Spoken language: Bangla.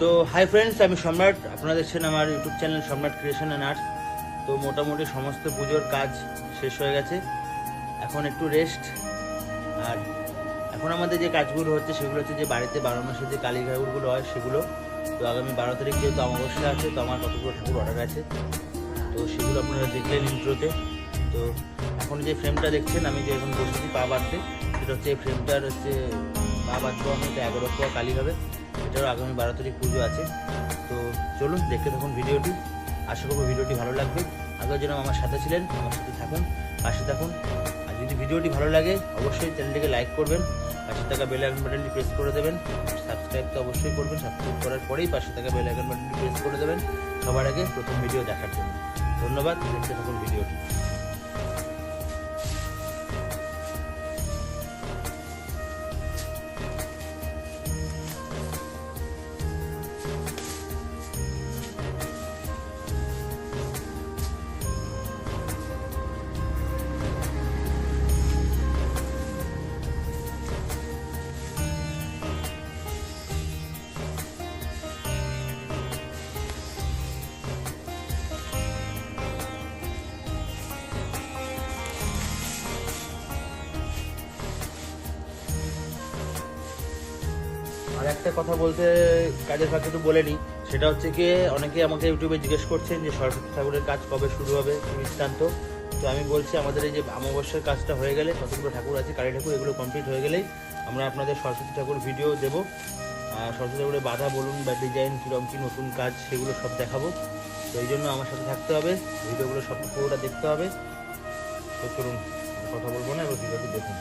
তো হাই ফ্রেন্ডস আমি সম্রাট, আপনারা দেখছেন আমার YouTube channel Samrat creation and arts তো মোটামুটি সমস্ত পুজোর কাজ শেষ হয়ে গেছে। এখন একটু রেস্ট আর এখন আমাদের যে কাজগুলো হচ্ছে, সেগুলো হচ্ছে যে বাড়িতে বারো মাসে যে কালী ঠাকুরগুলো হয়, সেগুলো। তো আগামী বারো তারিখ যেহেতু অমাবস্যা আছে, তো আমার কতগুলো ঠাকুর অর্ডার আছে। তো সেগুলো আপনারা দেখলেন ইন্ট্রোতে তো এখন যে ফ্রেমটা দেখছেন, আমি যে এখন বসেছি পা বাঁধতে, সেটা হচ্ছে এই ফ্রেমটার হচ্ছে পা বাঁধবো আমি এটা এগারো পোয়া কালী হবে। এটারও আগামী বারো তারিখ পুজো আছে। তো চলুন দেখতে থাকুন ভিডিওটি। আশা করব ভিডিওটি ভালো লাগবে। আগের যেন আমার সাথে ছিলেন, আমার সাথে থাকুন, পাশে থাকুন। আর যদি ভিডিওটি ভালো লাগে, অবশ্যই চ্যানেলটিকে লাইক করবেন। পাশে থাকা বেল আইকন বাটনটি প্রেস করে দেবেন। সাবস্ক্রাইব তো অবশ্যই করবেন। সাবস্ক্রাইব করার পরেই পাশে থাকা বেল আইকন বাটনটি প্রেস করে দেবেন। সবার আগে প্রথম ভিডিও দেখার জন্য। ধন্যবাদ। দেখতে থাকুন ভিডিওটি। আর একটা কথা বলতে কাজের ফাঁকে তো বলে নিই সেটা হচ্ছে কি অনেকে আমাকে ইউটিউবে জিজ্ঞেস করছেন যে সরস্বতী ঠাকুরের কাজ কবে শুরু হবে বৃত্তান্ত তো আমি বলছি আমাদের এই যে অমাবস্যার কাজটা হয়ে গেলে কতগুলো ঠাকুর আছে, কালী ঠাকুর, এগুলো কমপ্লিট হয়ে গেলেই আমরা আপনাদের সরস্বতী ঠাকুর ভিডিও দেবো। আর সরস্বতী ঠাকুরের বাধা বলুন বা ডিজাইন কীরকম কী নতুন কাজ, সেগুলো সব দেখাবো। তো এই জন্য আমার সাথে থাকতে হবে ভিডিওগুলো সব পুরোটা দেখতে হবে। তো চলুন কথা বলব না, এবার ভিডিওটি দেখুন।